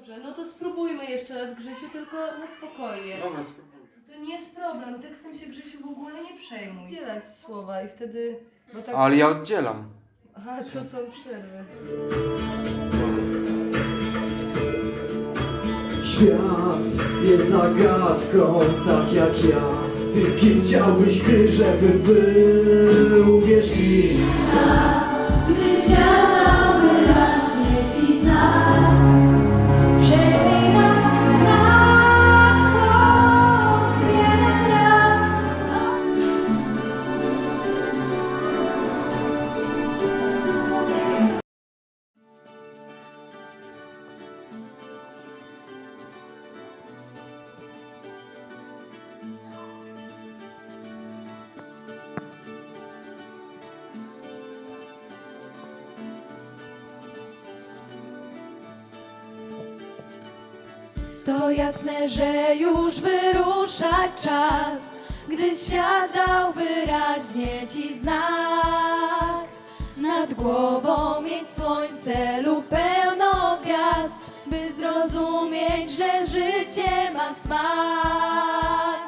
Dobrze, no to spróbujmy jeszcze raz Grzesiu, tylko na spokojnie. Dobra, spróbuję. To nie jest problem, tekstem się Grzesiu w ogóle nie przejmuj. Oddzielać słowa i wtedy... Bo tak... Ale ja oddzielam. Aha, to są przerwy. Świat jest zagadką, tak jak ja Ty kim chciałbyś ty, żeby był, wierz mi To jasne, że już wyrusza czas, gdy świat dał wyraźnie ci znak. Nad głową mieć słońce lub pełno gwiazd, by zrozumieć, że życie ma smak.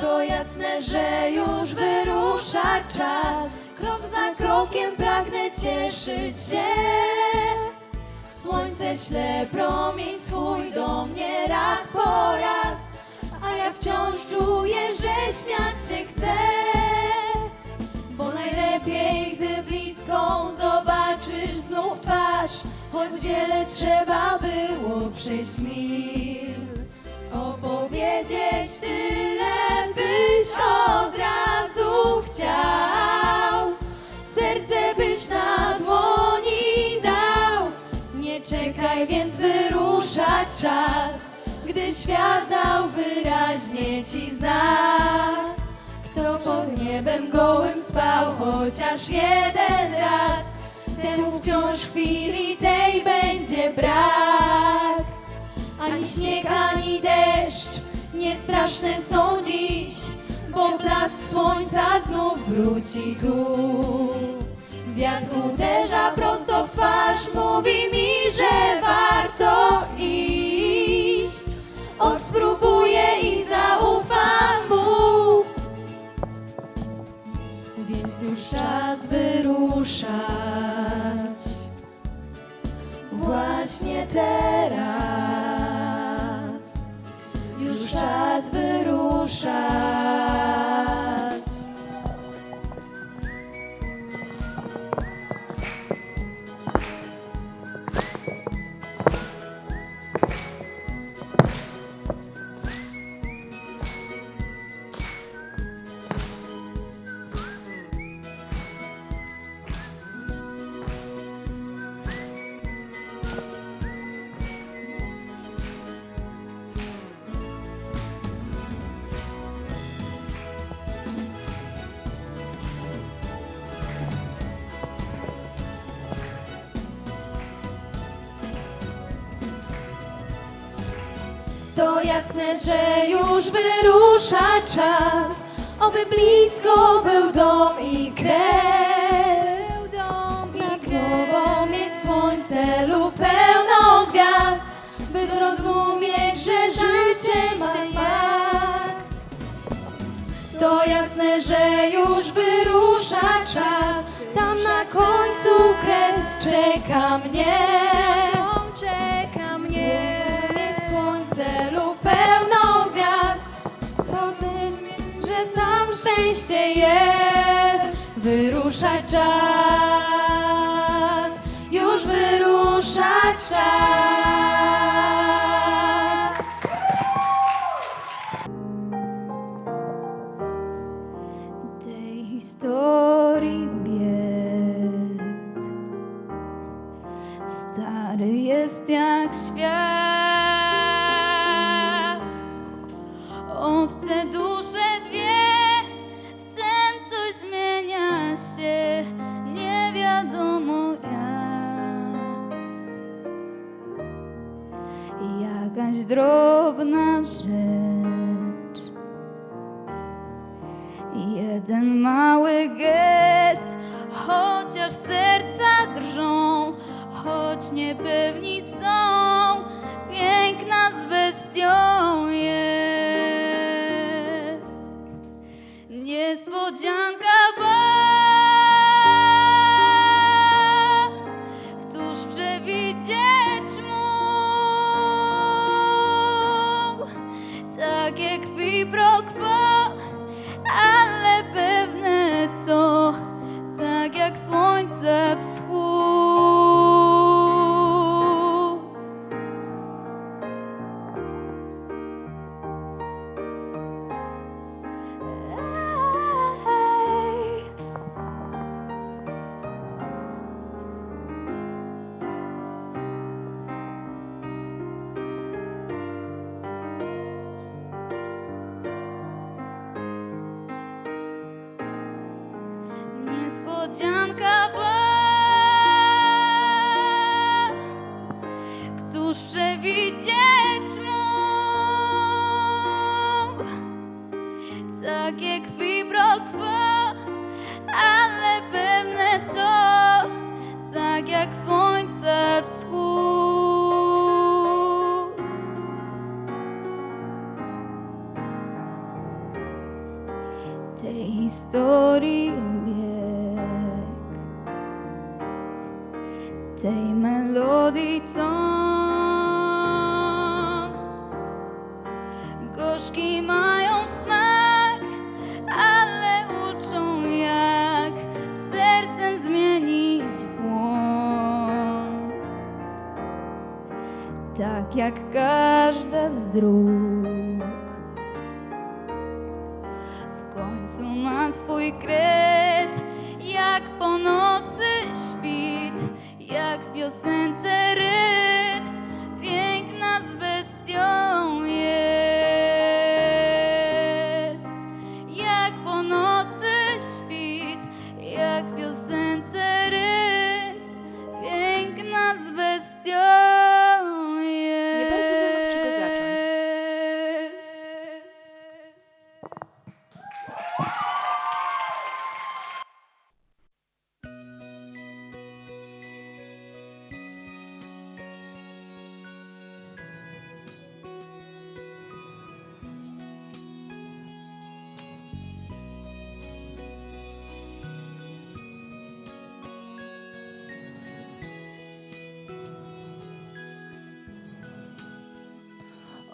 To jasne, że już wyrusza czas, krok za krokiem pragnę cieszyć się. Słońce śle promień swój do mnie raz po raz, a ja wciąż czuję, że śmiać się chcę. Bo najlepiej, gdy bliską zobaczysz znów twarz, choć wiele trzeba było przejść mil. Opowiedzieć tyle, byś od razu chciał, serce byś na dłoni czekaj, więc wyruszać czas, gdy świat dał wyraźnie ci znak. Kto pod niebem gołym spał chociaż jeden raz, temu wciąż chwili tej będzie brak. Ani śnieg, ani deszcz nie straszne są dziś, bo blask słońca znów wróci tu. Wiatr uderza prosto w twarz, mówi mi, że warto iść. Och, spróbuję i zaufam mu. Więc już czas wyruszać. Właśnie teraz. Już czas wyruszać. To jasne, że już wyrusza czas, oby blisko był dom i kres. Nad głową mieć słońce lub pełno gwiazd, by zrozumieć, że życie ma smak. To jasne, że już wyrusza czas, tam na końcu kres czeka mnie. Szczęście jest. Wyrusza czas, już wyrusza czas. tej historii bieg Stary jest jak świat Obce dusze drobna rzecz. Jeden mały tak Tak jak każda z dróg. W końcu ma swój kres, jak po nocy świt, jak w piosence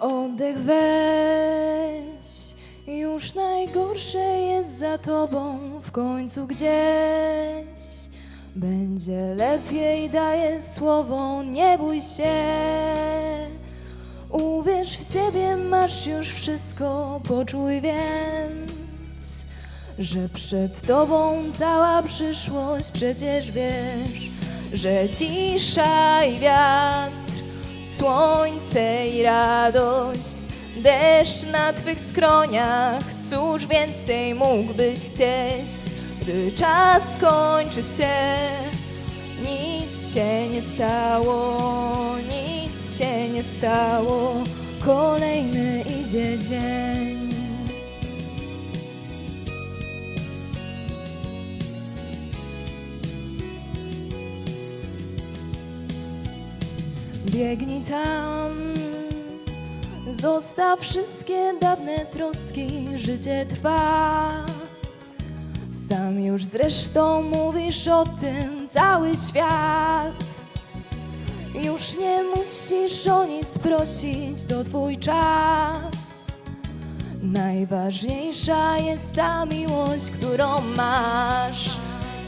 Oddech weź, już najgorsze jest za tobą, w końcu gdzieś będzie lepiej, daję słowo, nie bój się. Uwierz w siebie, masz już wszystko, poczuj więc, że przed tobą cała przyszłość, przecież wiesz, że cisza i wiatr Słońce i radość, deszcz na twych skroniach, cóż więcej mógłbyś chcieć, gdy czas kończy się, nic się nie stało, nic się nie stało, kolejny idzie dzień. Biegnij tam, zostaw wszystkie dawne troski, życie trwa. Sam już zresztą mówisz o tym cały świat. Już nie musisz o nic prosić, to twój czas. Najważniejsza jest ta miłość, którą masz.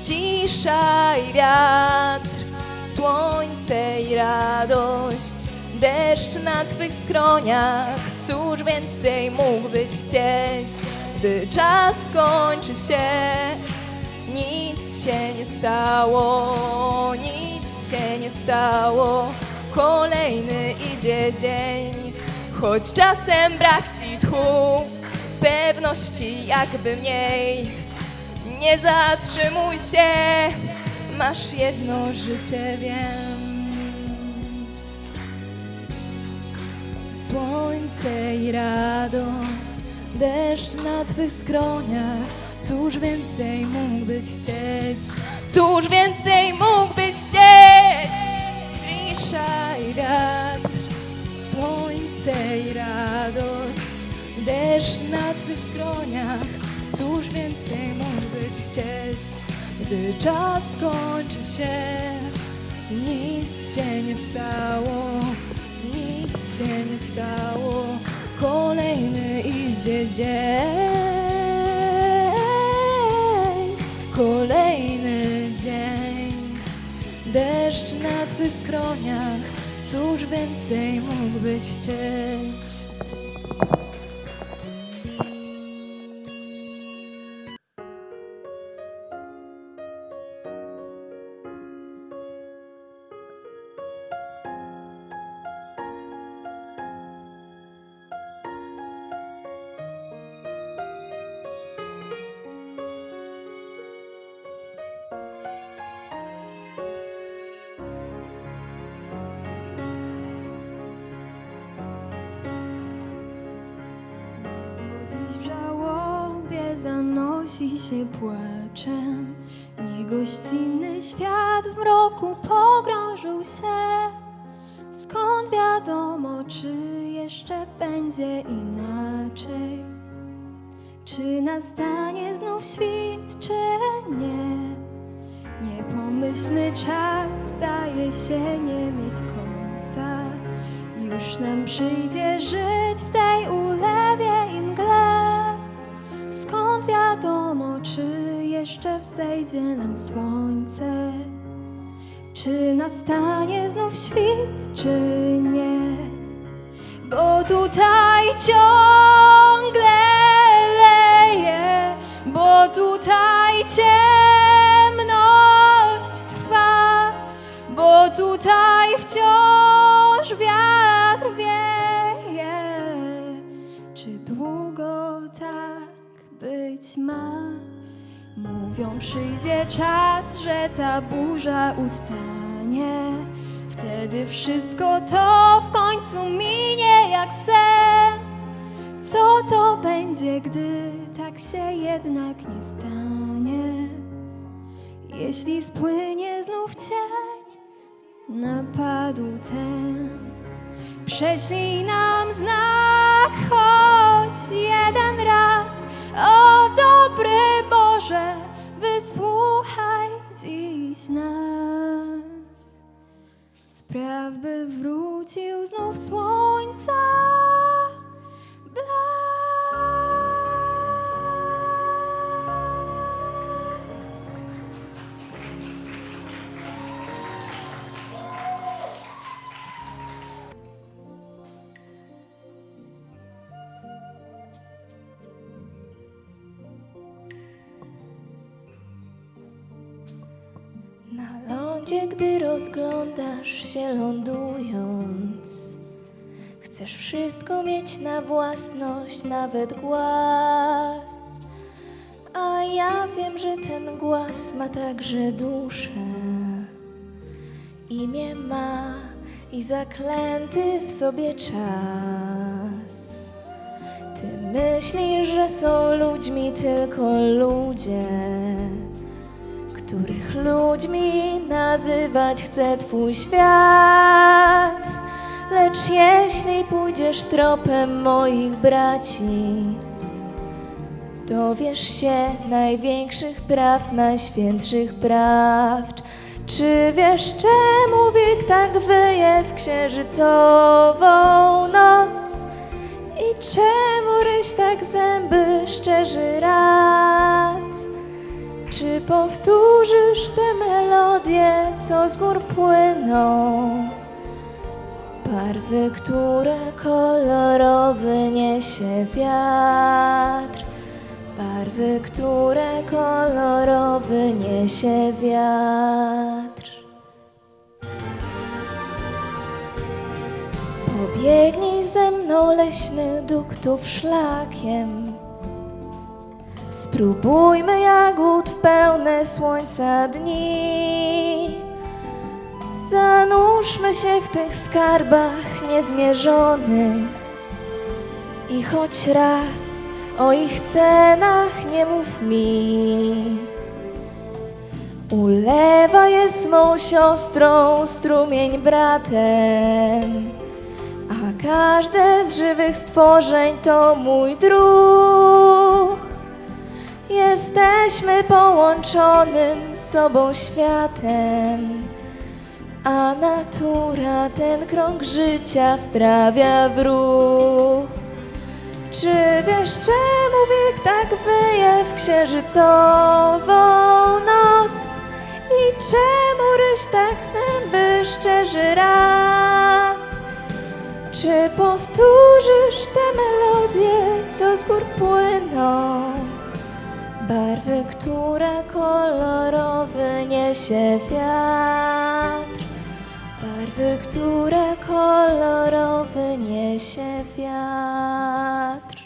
Cisza i wiatr, słońce i radość, deszcz na twych skroniach. Cóż więcej mógłbyś chcieć, gdy czas kończy się? Nic się nie stało, nic się nie stało. Kolejny idzie dzień, choć czasem brak ci tchu, pewności jakby mniej. Nie zatrzymuj się, masz jedno życie, więc słońce i radość, deszcz na twych skroniach. Cóż więcej mógłbyś chcieć? Cóż więcej mógłbyś chcieć? Cisza i wiatr, słońce i radość, deszcz na twych skroniach. Cóż więcej mógłbyś chcieć, gdy czas kończy się? Nic się nie stało, nic się nie stało. Kolejny idzie dzień, kolejny dzień. Deszcz na twych skroniach, cóż więcej mógłbyś chcieć? Zanosi się płaczem. Niegościnny świat w mroku pogrążył się. Skąd wiadomo, czy jeszcze będzie inaczej? Czy nastanie znów świt, czy nie? Niepomyślny czas zdaje się nie mieć końca. Już nam przyjdzie żyć w tej ulewie jeszcze wzejdzie nam słońce? Czy nastanie znów świt, czy nie? Bo tutaj ciągle leje, bo tutaj ciemność trwa, bo tutaj wciąż wiatr wieje. Czy długo tak być ma? Mówią, przyjdzie czas, że ta burza ustanie. Wtedy wszystko to w końcu minie jak sen. Co to będzie, gdy tak się jednak nie stanie? Jeśli spłynie znów cień, napadł ten. Prześlij nam znak, choć jeden raz. Boże, wysłuchaj dziś nas. Spraw, by wrócił znów słońca Gdy rozglądasz się lądując, chcesz wszystko mieć na własność, nawet głaz. A ja wiem, że ten głaz ma także duszę. Imię ma i zaklęty w sobie czas. Ty myślisz, że są ludźmi tylko ludzie których ludźmi nazywać chce Twój świat. Lecz jeśli pójdziesz tropem moich braci, dowiesz się największych praw, najświętszych prawd. Czy wiesz, czemu wilk tak wyje w księżycową noc? I czemu ryś tak zęby szczerzy rad? Czy powtórzysz te melodie, co z gór płyną? Barwy, które kolorowy niesie wiatr. Barwy, które kolorowy niesie wiatr. Pobiegnij ze mną leśnych duktów szlakiem. Spróbujmy jagód w pełne słońca dni. Zanurzmy się w tych skarbach niezmierzonych i choć raz o ich cenach nie mów mi. Ulewa jest mą siostrą, strumień bratem, a Każde z żywych stworzeń to mój druh. Jesteśmy połączonym z sobą światem, a natura ten krąg życia wprawia w ruch. Czy wiesz, czemu wiek tak wyje w księżycową noc? I czemu ryś tak zęby szczerzy rad? Czy powtórzysz te melodie, co z gór płyną? Barwy, które kolorowy niesie wiatr. Barwy, które kolorowy niesie wiatr.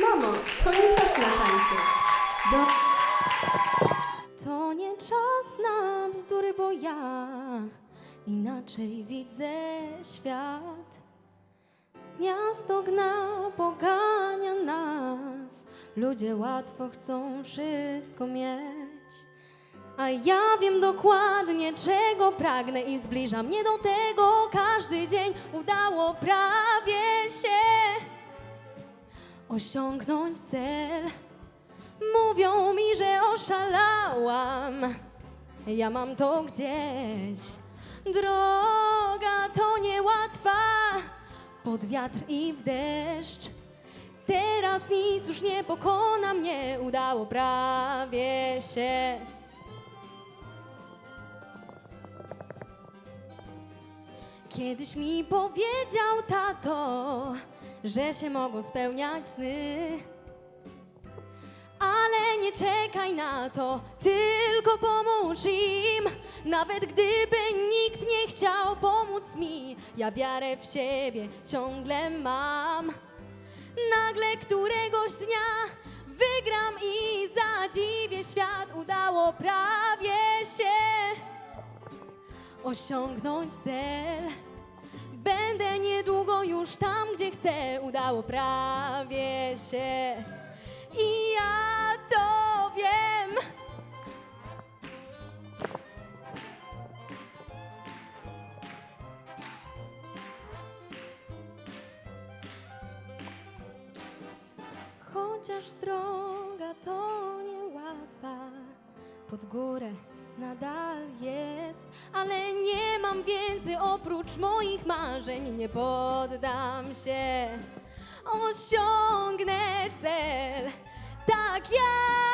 Mamo, to nie czas na tańce. To nie czas na bzdury, bo ja inaczej widzę świat. Miasto gna, pogania nas, ludzie łatwo chcą wszystko mieć. A ja wiem dokładnie, czego pragnę i zbliża mnie do tego każdy dzień. Udało prawie się osiągnąć cel. Mówią mi, że oszalałam. Ja mam to gdzieś. Droga to niełatwa, pod wiatr i w deszcz. Teraz nic już nie pokona mnie, udało prawie się. Kiedyś mi powiedział tato, że się mogą spełniać sny. Ale nie czekaj na to, tylko pomóż im. Nawet gdyby nikt nie chciał pomóc mi, ja wiarę w siebie ciągle mam. Nagle któregoś dnia wygram i zadziwię świat. Udało prawie się osiągnąć cel. Będę niedługo już tam, gdzie chcę. Udało prawie się. I ja to wiem. Chociaż droga to niełatwa, pod górę nadal jest, ale nie mam więcej oprócz moich marzeń, nie poddam się, osiągnę cel, tak jak